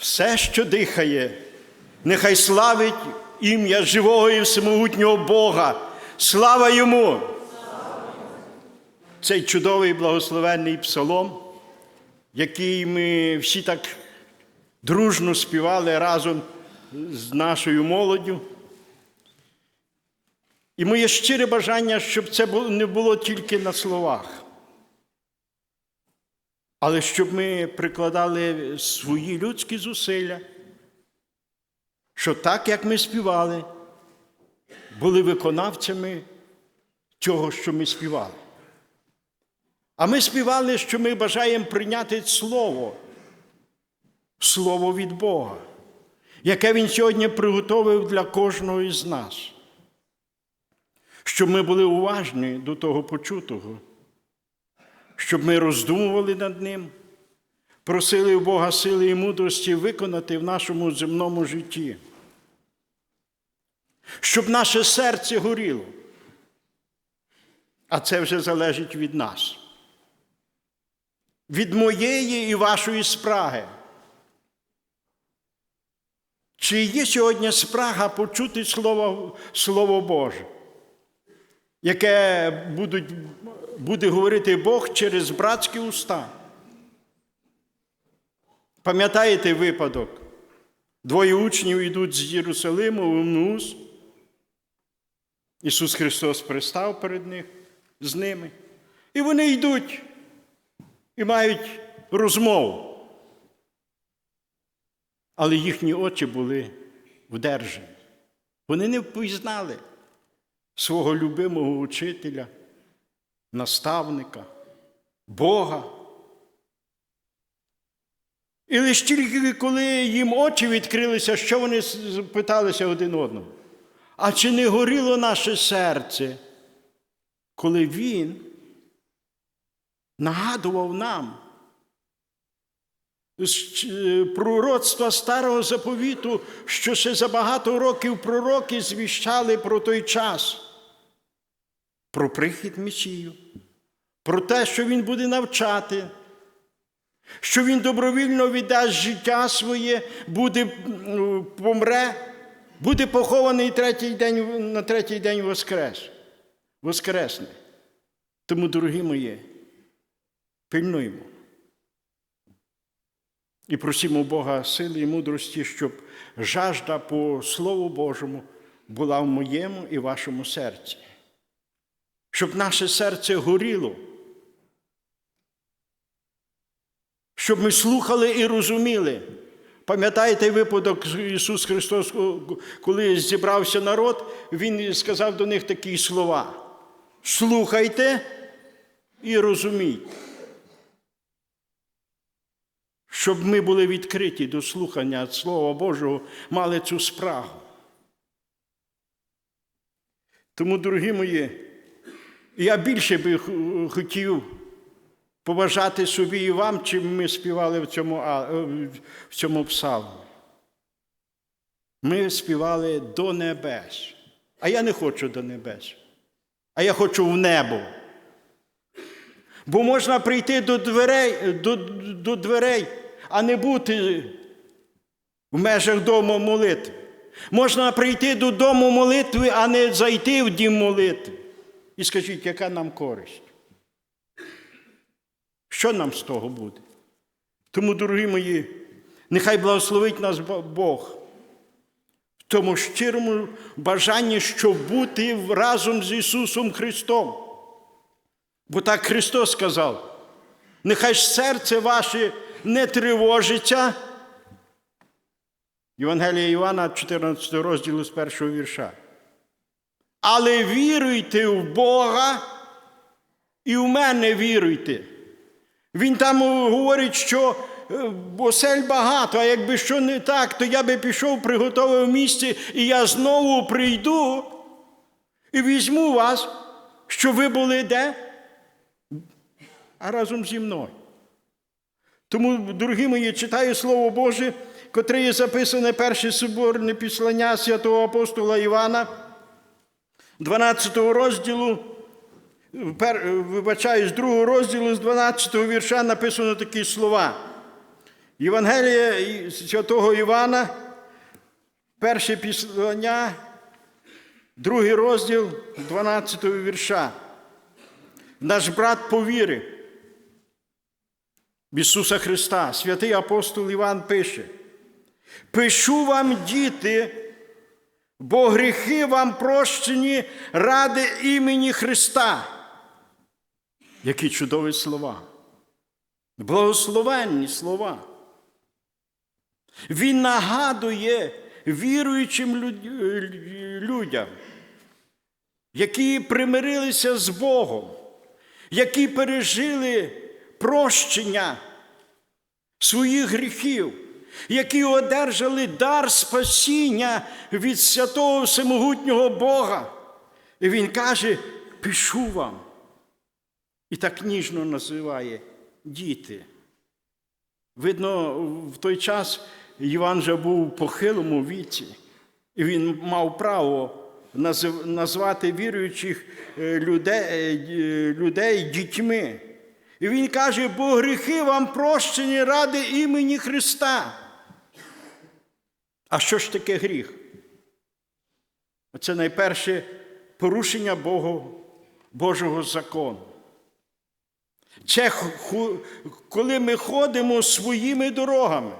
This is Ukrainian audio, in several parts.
Все, що дихає, нехай славить ім'я живого і всемогутнього Бога. Слава йому! Цей чудовий благословенний псалом, який ми всі так дружно співали разом з нашою молоддю. І моє щире бажання, щоб це не було тільки на словах, але щоб ми прикладали свої людські зусилля, що так, як ми співали, були виконавцями цього, що ми співали. А ми співали, що ми бажаємо прийняти Слово, Слово від Бога, яке Він сьогодні приготовив для кожного із нас. Щоб ми були уважні до того почутого, щоб ми роздумували над ним, просили у Бога сили і мудрості виконати в нашому земному житті, щоб наше серце горіло. А це вже залежить від нас, від моєї і вашої спраги. Чи є сьогодні спрага почути Слово, Слово Боже, яке будуть, буде говорити Бог через братські уста? Пам'ятаєте випадок? Двоє учнів йдуть з Єрусалиму в Еммус. Ісус Христос пристав перед них з ними. І вони йдуть і мають розмову. Але їхні очі були вдержані. Вони не впізнали свого любимого учителя, наставника, Бога. І лише тільки коли їм очі відкрилися, що вони питалися один одного. А чи не горіло наше серце, коли Він нагадував нам е, пророцтва старого заповіту, що ще за багато років пророки звіщали про той час, про прихід Месію, про те, що Він буде навчати, що Він добровільно віддасть життя своє, буде, помре, буде похований третій день, на третій день воскрес, воскресне. Тому, дорогі мої, пильнуємо. І просимо Бога сили і мудрості, щоб жажда по Слову Божому була в моєму і вашому серці. Щоб наше серце горіло. Щоб ми слухали і розуміли. Пам'ятаєте випадок Ісус Христос, коли зібрався народ, Він сказав до них такі слова: слухайте і розумійте щоб ми були відкриті до слухання Слова Божого, мали цю спрагу. Тому, дорогі мої, я більше би хотів побажати собі і вам, чим ми співали в цьому, в цьому псалмі. Ми співали до небес. А я не хочу до небес, а я хочу в небо. Бо можна прийти до дверей, до, до дверей, а не бути в межах дому молитви. Можна прийти до дому молитви, а не зайти в дім молитви. І скажіть, яка нам користь? Що нам з того буде? Тому, дорогі мої, нехай благословить нас Бог в тому щирому бажанні, щоб бути разом з Ісусом Христом. Бо так Христос сказав, нехай серце ваше не тривожиться. Євангелія Івана, 14 розділу з першого вірша. Але віруйте в Бога і в мене віруйте. Він там говорить, що осель багато, а якби що не так, то я би пішов, приготовив місце, і я знову прийду і візьму вас, щоб ви були де? а разом зі мною. Тому, дорогі мої, читаю Слово Боже, котре є записане перше соборне післання святого апостола Івана, 12 розділу, вибачаю, з другого розділу, з 12 вірша написано такі слова. Євангелія святого Івана, перше післання, другий розділ 12 вірша. Наш брат повірив в Ісуса Христа. Святий апостол Іван пише: Пишу вам, діти, бо гріхи вам прощені ради імені Христа. Які чудові слова. Благословенні слова. Він нагадує віруючим людям, які примирилися з Богом, які пережили прощення своїх гріхів, які одержали дар спасіння від святого всемогутнього Бога. І він каже: пишу вам. І так ніжно називає діти. Видно, в той час Іван вже був у похилому віці, і він мав право назвати віруючих е, людей, е, людей дітьми. І він каже, бо гріхи вам прощені ради імені Христа. А що ж таке гріх? Це найперше порушення Богу, Божого закону. Це коли ми ходимо своїми дорогами.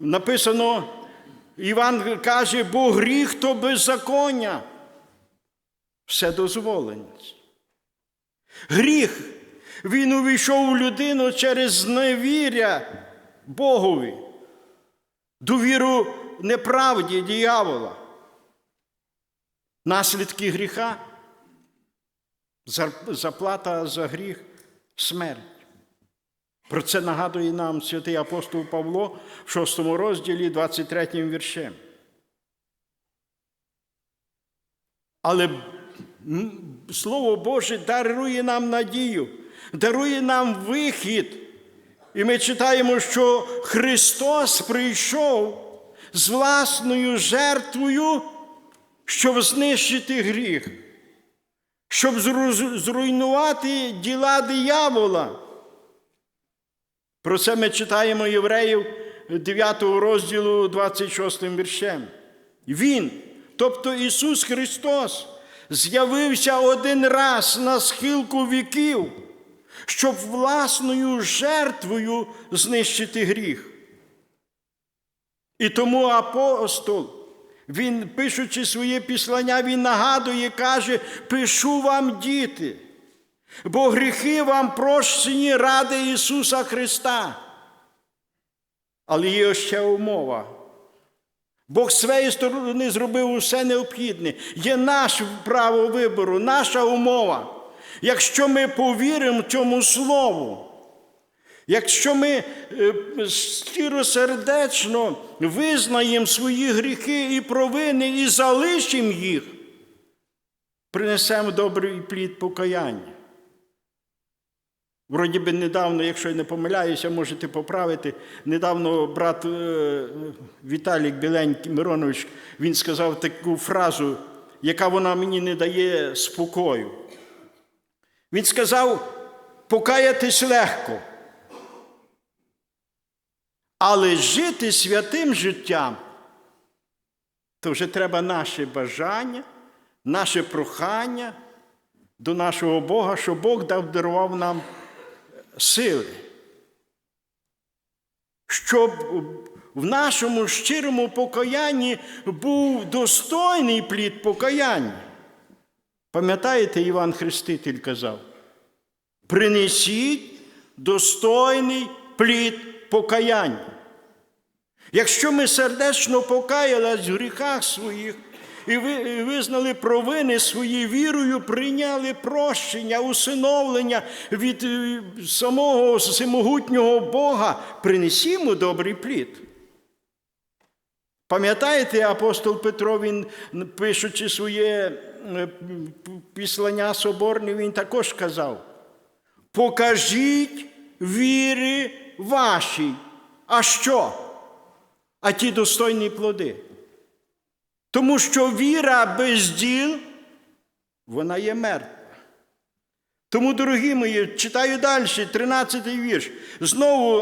Написано, Іван каже, бо гріх то беззаконня. Все дозволеність. Гріх, він увійшов у людину через невіря Богові, довіру неправді диявола. Наслідки гріха Заплата за гріх смерть. Про це нагадує нам святий апостол Павло в 6 розділі, 23 віршем. Але Слово Боже дарує нам надію, дарує нам вихід. І ми читаємо, що Христос прийшов з власною жертвою, щоб знищити гріх щоб зруйнувати діла диявола. Про це ми читаємо євреїв 9 розділу 26 віршем. Він, тобто Ісус Христос, з'явився один раз на схилку віків, щоб власною жертвою знищити гріх. І тому апостол, він, пишучи своє післання, він нагадує, каже: пишу вам, діти, бо гріхи вам прощені ради Ісуса Христа. Але є ще умова. Бог своєї сторони зробив усе необхідне. Є наше право вибору, наша умова. Якщо ми повіримо цьому слову, Якщо ми е, щиросердечно визнаємо свої гріхи і провини і залишимо їх, принесемо добрий плід покаяння. Вроді би недавно, якщо я не помиляюся, можете поправити. Недавно брат е, Віталік Біленький Миронович він сказав таку фразу, яка вона мені не дає спокою. Він сказав: покаятись легко. Але жити святим життям, то вже треба наше бажання, наше прохання до нашого Бога, щоб Бог дав дарував нам сили. Щоб в нашому щирому покаянні був достойний плід покаяння. Пам'ятаєте, Іван Хреститель казав? Принесіть достойний плід покаяння. Якщо ми сердечно покаялись в гріхах своїх і визнали провини свої вірою, прийняли прощення, усиновлення від е, самого всемогутнього Бога, принесімо добрий плід. Пам'ятаєте, апостол Петро, він, пишучи своє е, післання соборне, він також казав: покажіть віри вашій. А що? А ті достойні плоди. Тому що віра без діл, вона є мертва. Тому, дорогі мої, читаю далі, 13-й вірш. Знову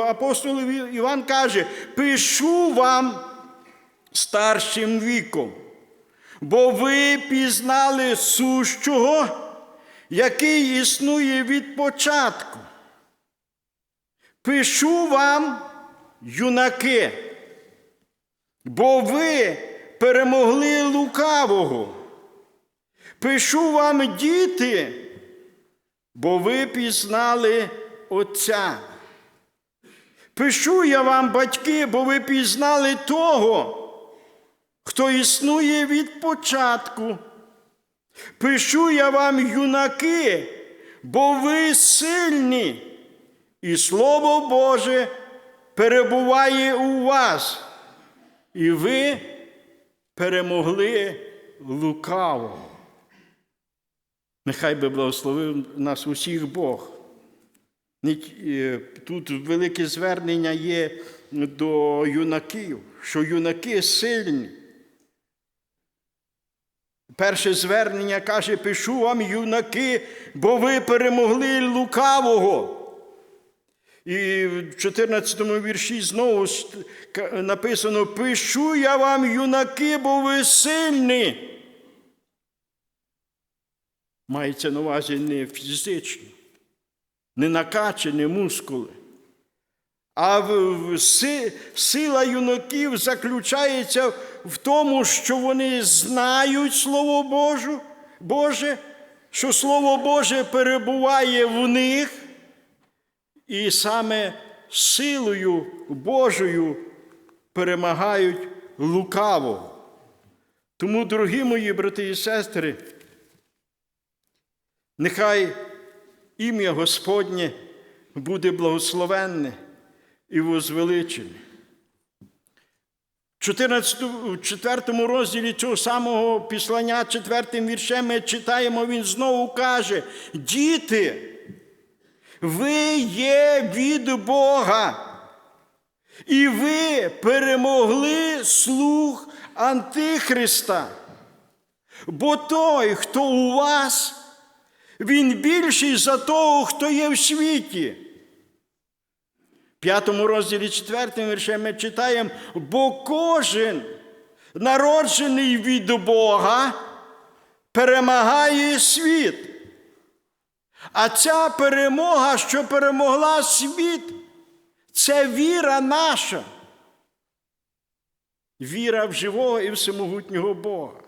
апостол Іван каже: пишу вам старшим віком, бо ви пізнали сущого, який існує від початку. Пишу вам, юнаки, бо ви перемогли лукавого. Пишу вам, діти, бо ви пізнали Отця. Пишу я вам, батьки, бо ви пізнали того, хто існує від початку. Пишу я вам, юнаки, бо ви сильні, і Слово Боже перебуває у вас, і ви перемогли лукавого. Нехай би благословив нас усіх Бог. Е, Тут велике звернення є до юнаків, що юнаки сильні. Перше звернення каже, пишу вам, юнаки, бо ви перемогли лукавого. І в 14 вірші знову написано: Пишу я вам, юнаки, бо ви сильні. Мається на увазі не фізично, не накачані мускули. А в- си- сила юнаків заключається в тому, що вони знають Слово Боже, Боже, що Слово Боже перебуває в них, і саме силою Божою перемагають лукавого. Тому, дорогі мої брати і сестри, нехай ім'я Господнє буде благословенне і возвеличене. 14, 4 розділі цього самого післання, четвертим віршем, ми читаємо, він знову каже: Діти, ви є від Бога, і ви перемогли слух Антихриста. Бо той, хто у вас, він більший за того, хто є в світі. В п'ятому розділі четвертим віршем ми читаємо, бо кожен народжений від Бога перемагає світ. А ця перемога, що перемогла світ, це віра наша. Віра в живого і всемогутнього Бога.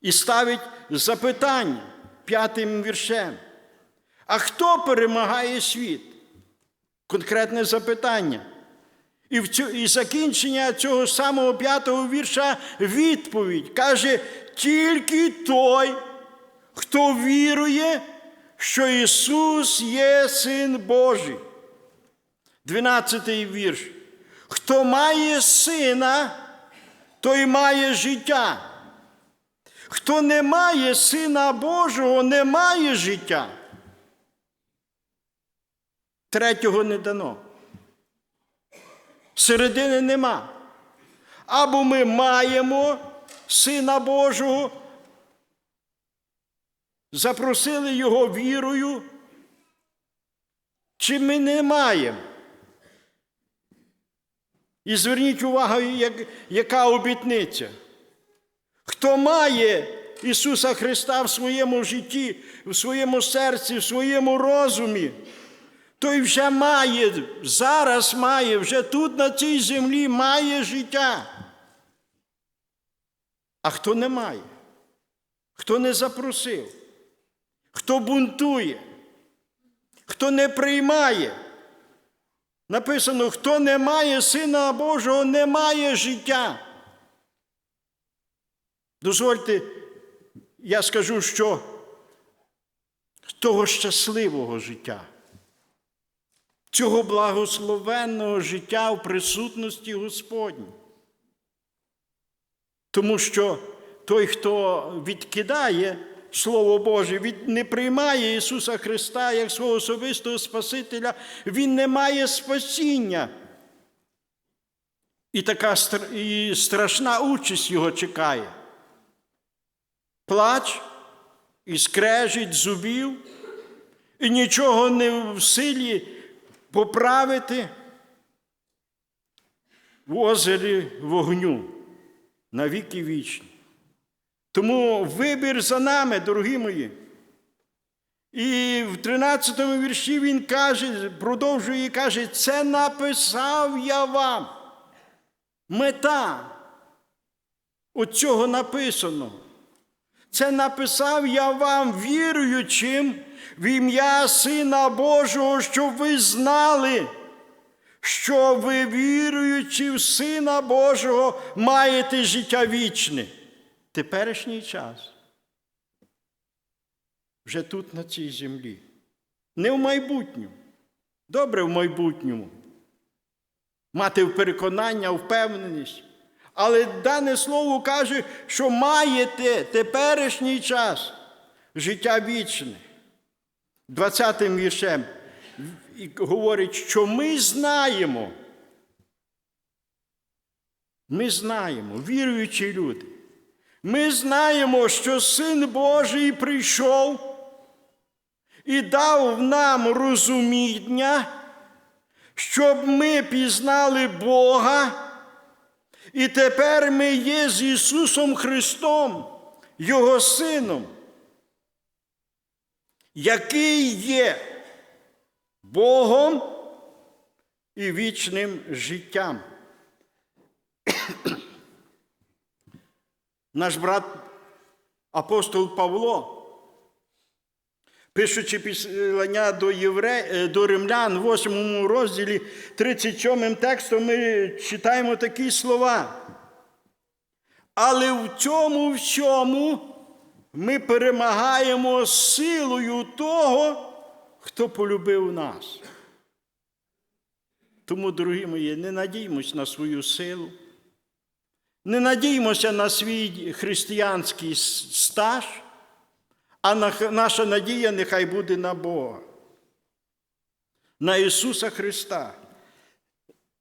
І ставить запитання п'ятим віршем. А хто перемагає світ? Конкретне запитання. І, в цю, і закінчення цього самого п'ятого вірша відповідь каже: тільки той, хто вірує, що Ісус є Син Божий. Дванадцятий вірш. Хто має сина, той має життя. Хто не має Сина Божого, не має життя. Третього не дано. Середини нема. Або ми маємо Сина Божого, запросили Його вірою, чи ми не маємо. І зверніть увагу, як, яка обітниця. Хто має Ісуса Христа в своєму житті, в своєму серці, в своєму розумі, той вже має, зараз має, вже тут на цій землі має життя. А хто не має, хто не запросив, хто бунтує, хто не приймає. Написано, хто не має Сина Божого, не має життя. Дозвольте, я скажу, що того щасливого життя, цього благословенного життя в присутності Господній. Тому що той, хто відкидає Слово Боже, від, не приймає Ісуса Христа як свого особистого Спасителя, Він не має спасіння. І така і страшна участь його чекає. Плач і скрежить зубів, і нічого не в силі поправити в озері вогню на віки вічні. Тому вибір за нами, дорогі мої. І в 13 му вірші він каже, продовжує і каже, це написав я вам. Мета оцього написаного. Це написав я вам, віруючим в ім'я Сина Божого, щоб ви знали, що ви, віруючи в Сина Божого, маєте життя вічне. Теперішній час. Вже тут, на цій землі. Не в майбутньому. Добре в майбутньому. Мати переконання, впевненість. Але дане слово каже, що маєте теперішній час життя вічне. 20-м віршем говорить, що ми знаємо. Ми знаємо, віруючі люди. Ми знаємо, що Син Божий прийшов і дав нам розуміння, щоб ми пізнали Бога. І тепер ми є з Ісусом Христом, Його Сином, який є Богом і вічним життям. Наш брат апостол Павло, пишучи післання до євре... е, до римлян, в 8 розділі 37 текстом, ми читаємо такі слова. Але в цьому всьому ми перемагаємо силою того, хто полюбив нас. Тому, дорогі мої, не надіймось на свою силу. Не надіймося на свій християнський стаж, а наша надія нехай буде на Бога, на Ісуса Христа.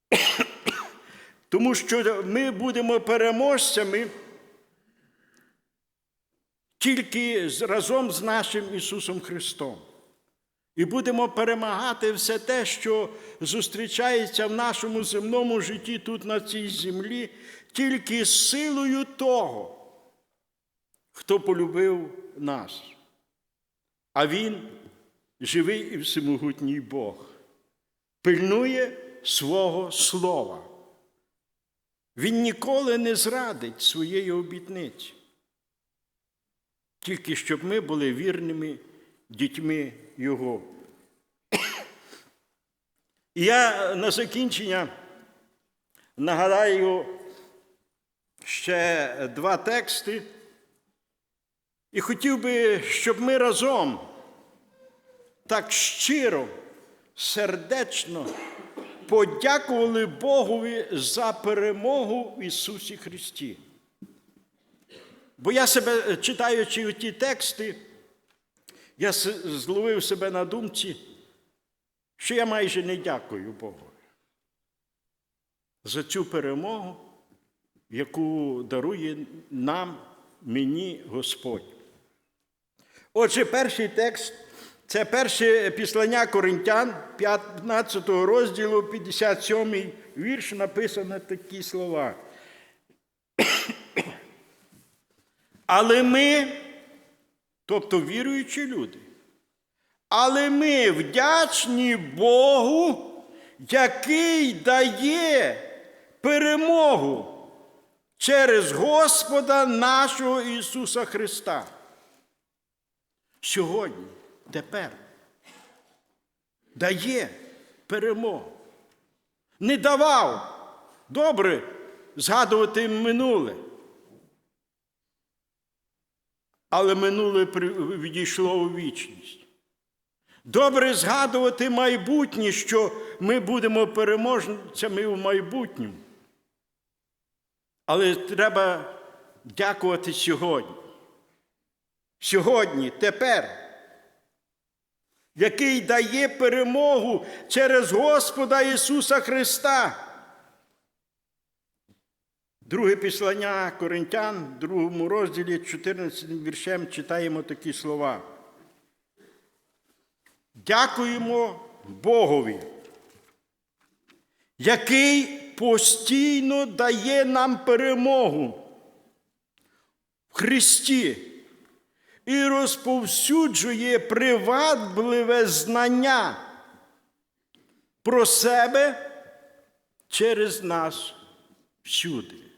Тому що ми будемо переможцями тільки разом з нашим Ісусом Христом. І будемо перемагати все те, що зустрічається в нашому земному житті тут на цій землі, тільки силою того, хто полюбив нас. А Він живий і всемогутній Бог, пильнує свого слова. Він ніколи не зрадить своєї обітниці, тільки щоб ми були вірними дітьми Його. І я на закінчення нагадаю ще два тексти. І хотів би, щоб ми разом так щиро, сердечно подякували Богові за перемогу в Ісусі Христі. Бо я себе, читаючи ті тексти, я зловив себе на думці, що я майже не дякую Богу за цю перемогу, яку дарує нам, мені Господь. Отже, перший текст це перше післання Коринтян, 15 розділу, 57 вірш, написано такі слова. Але ми, тобто віруючі люди, але ми вдячні Богу, який дає перемогу через Господа нашого Ісуса Христа. Сьогодні, тепер дає перемогу. Не давав добре згадувати минуле. Але минуле відійшло у вічність. Добре згадувати майбутнє, що ми будемо переможцями в майбутньому. Але треба дякувати сьогодні. Сьогодні, тепер, який дає перемогу через Господа Ісуса Христа. Друге післання Коринтян, в другому розділі, 14 віршем читаємо такі слова. Дякуємо Богові, який постійно дає нам перемогу в Христі і розповсюджує привабливе знання про себе через нас всюди.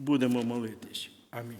Будемо молитись. Амінь.